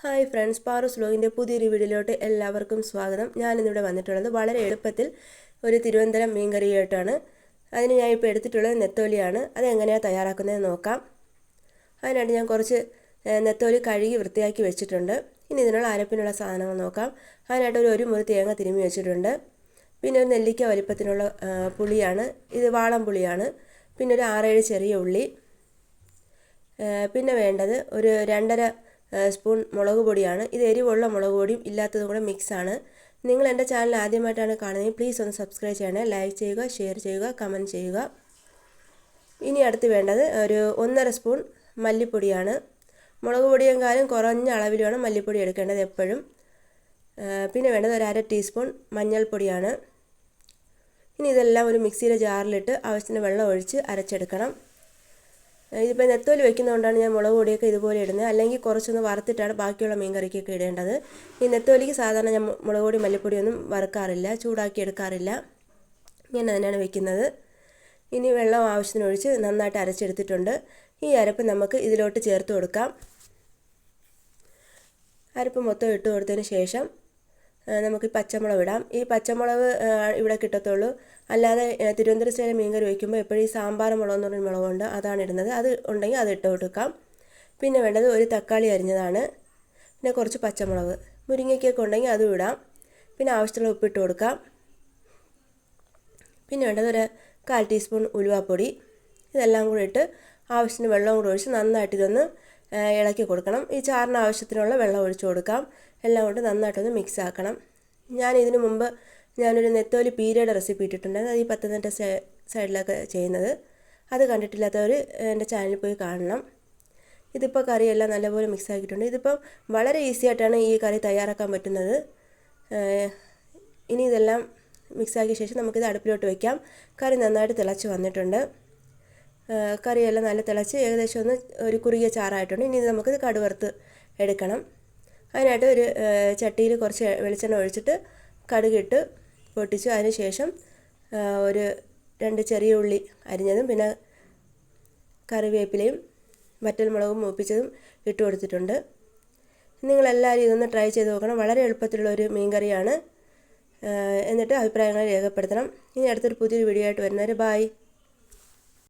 Hi friends Paras വ്ലോഗിന്റെ പുതിയൊരു വീഡിയോയിലോട്ട് എല്ലാവർക്കും സ്വാഗതം. ഞാനിന്നിവിടെ വന്നിട്ടുള്ളത് വളരെ എളുപ്പത്തിൽ ഒരു തിരുവനന്തപുരം മീൻകറിയായിട്ടാണ്. അതിന് ഞാൻ ഇപ്പോൾ എടുത്തിട്ടുള്ളത് നെത്തോലിയാണ്. അതെങ്ങനെയാണ് തയ്യാറാക്കുന്നത് നോക്കാം. അതിനായിട്ട് ഞാൻ കുറച്ച് നെത്തോലി കഴുകി വൃത്തിയാക്കി വെച്ചിട്ടുണ്ട്. ഇനി ഇതിനുള്ള അരപ്പിനുള്ള സാധനങ്ങൾ നോക്കാം. അതിനായിട്ട് ഒരു ഒരു മുറി തേങ്ങ തിരുമ്മി വെച്ചിട്ടുണ്ട്. പിന്നെ ഒരു നെല്ലിക്ക വലിപ്പത്തിനുള്ള പുളിയാണ്. ഇത് വാളം പുളിയാണ്. പിന്നെ ഒരു ആറേഴ് ചെറിയ ഉള്ളി. പിന്നെ വേണ്ടത് ഒരു രണ്ടര സ്പൂൺ മുളക് പൊടിയാണ്. ഇത് എരിവുള്ള മുളക് പൊടിയും ഇല്ലാത്തതും കൂടെ മിക്സാണ് നിങ്ങൾ എന്റെ ചാനൽ ആദ്യമായിട്ടാണ് കാണുന്നത് പ്ലീസ് ഒന്ന് സബ്സ്ക്രൈബ് ചെയ്യണേ. ലൈക്ക് ചെയ്യുക ഷെയർ ചെയ്യുക കമന്റ് ചെയ്യുക. ഇനി അടുത്ത് വേണ്ടത് ഒരു ഒന്നര സ്പൂൺ മല്ലിപ്പൊടിയാണ്. മുളക് പൊടിയെങ്കിലും കുറഞ്ഞ അളവിൽ വേണം മല്ലിപ്പൊടി എടുക്കേണ്ടത് എപ്പോഴും. പിന്നെ വേണ്ടത് ഒരു അര ടീസ്പൂൺ മഞ്ഞൾപ്പൊടിയാണ്. ഇനി ഇതെല്ലാം ഒരു മിക്സിയിലെ ജാറിലിട്ട് ആവശ്യത്തിന് വെള്ളം ഒഴിച്ച് അരച്ചെടുക്കണം. ഇതിപ്പോൾ നെത്തോലി വെക്കുന്നതുകൊണ്ടാണ് ഞാൻ മുളക് പൊടിയൊക്കെ ഇതുപോലെ ഇടുന്നത്. അല്ലെങ്കിൽ കുറച്ചൊന്ന് വറുത്തിട്ടാണ് ബാക്കിയുള്ള മീൻ കറിക്കൊക്കെ ഇടേണ്ടത്. ഈ നെത്തോലിക്ക് സാധാരണ ഞാൻ മുളക് പൊടി മല്ലിപ്പൊടിയൊന്നും വറുക്കാറില്ല ചൂടാക്കി എടുക്കാറില്ല. ഞാൻ അതിനാണ് വെക്കുന്നത്. ഇനി വെള്ളം ആവശ്യത്തിനൊഴിച്ച് നന്നായിട്ട് അരച്ചെടുത്തിട്ടുണ്ട്. ഈ അരപ്പ് നമുക്ക് ഇതിലോട്ട് ചേർത്ത് കൊടുക്കാം. അരപ്പ് മൊത്തം ഇട്ട് കൊടുത്തതിന് ശേഷം നമുക്ക് പച്ചമുളക് ഇടാം. ഈ പച്ചമുളക് ഇവിടെ കിട്ടത്തുള്ളൂ. അല്ലാതെ തിരുവനന്തപുരം സ്റ്റൈലിൽ മീൻ കറി വയ്ക്കുമ്പോൾ എപ്പോഴും ഈ സാമ്പാർ മുളക് എന്ന് പറഞ്ഞ മുളകുണ്ട്. അതാണ് ഇടുന്നത്. അത് ഉണ്ടെങ്കിൽ അത് ഇട്ട് കൊടുക്കാം. പിന്നെ വേണ്ടത് ഒരു തക്കാളി അരിഞ്ഞതാണ്. പിന്നെ കുറച്ച് പച്ചമുളക്. മുരിങ്ങയ്ക്കൊക്കെ ഉണ്ടെങ്കിൽ അതും ഇടാം. പിന്നെ ആവശ്യത്തിലുള്ള ഉപ്പിട്ട് കൊടുക്കാം. പിന്നെ വേണ്ടത് ഒരു കാൽ ടീസ്പൂൺ ഉലുവാപ്പൊടി. ഇതെല്ലാം കൂടി ഇട്ട് ആവശ്യത്തിന് വെള്ളവും കൂടി ഒഴിച്ച് നന്നായിട്ട് ഇതൊന്ന് ഇളക്കി കൊടുക്കണം. ഈ ചാറിന് ആവശ്യത്തിനുള്ള വെള്ളം ഒഴിച്ചു കൊടുക്കാം. എല്ലാം കൊണ്ട് നന്നായിട്ടൊന്ന് മിക്സ് ആക്കണം. ഞാൻ ഇതിനു മുമ്പ് ഞാനൊരു നെത്തോലി പീരയുടെ റെസിപ്പി ഇട്ടിട്ടുണ്ടായിരുന്നു അത് ഈ പത്തനംതിട്ട സൈഡിലൊക്കെ ചെയ്യുന്നത്. അത് കണ്ടിട്ടില്ലാത്തവർ എന്റെ ചാനലിൽ പോയി കാണണം. ഇതിപ്പോൾ കറിയെല്ലാം നല്ലപോലെ മിക്സ് ആക്കിയിട്ടുണ്ട്. ഇതിപ്പം വളരെ ഈസി ആയിട്ടാണ് ഈ കറി തയ്യാറാക്കാൻ പറ്റുന്നത്. ഇനി ഇതെല്ലാം മിക്സ് ആക്കിയ ശേഷം നമുക്കിത് അടുപ്പിലോട്ട് വയ്ക്കാം കറി നന്നായിട്ട് തിളച്ച് വന്നിട്ടുണ്ട്. കറിയെല്ലാം നല്ല തിളച്ച് ഏകദേശം ഒന്ന് ഒരു കുറുകിയ ചാറായിട്ടുണ്ട്. ഇനി നമുക്കിത് കടുവറുത്ത് എടുക്കണം. അതിനായിട്ട് ഒരു ചട്ടിയിൽ കുറച്ച് വെളിച്ചെണ്ണ ഒഴിച്ചിട്ട് കടുകിട്ട് പൊട്ടിച്ചു. അതിന് ശേഷം ഒരു രണ്ട് ചെറിയ ഉള്ളി അരിഞ്ഞതും പിന്നെ കറിവേപ്പിലയും വറ്റൽ മുളകും മൂപ്പിച്ചതും ഇട്ട് കൊടുത്തിട്ടുണ്ട്. നിങ്ങളെല്ലാവരും ഇതൊന്ന് ട്രൈ ചെയ്ത് നോക്കണം. വളരെ എളുപ്പത്തിലുള്ള ഒരു മീൻ കറിയാണ് എന്നിട്ട് അഭിപ്രായങ്ങൾ രേഖപ്പെടുത്തണം. ഇനി അടുത്തൊരു പുതിയൊരു വീഡിയോ ആയിട്ട് വരുന്നവർ ബായ്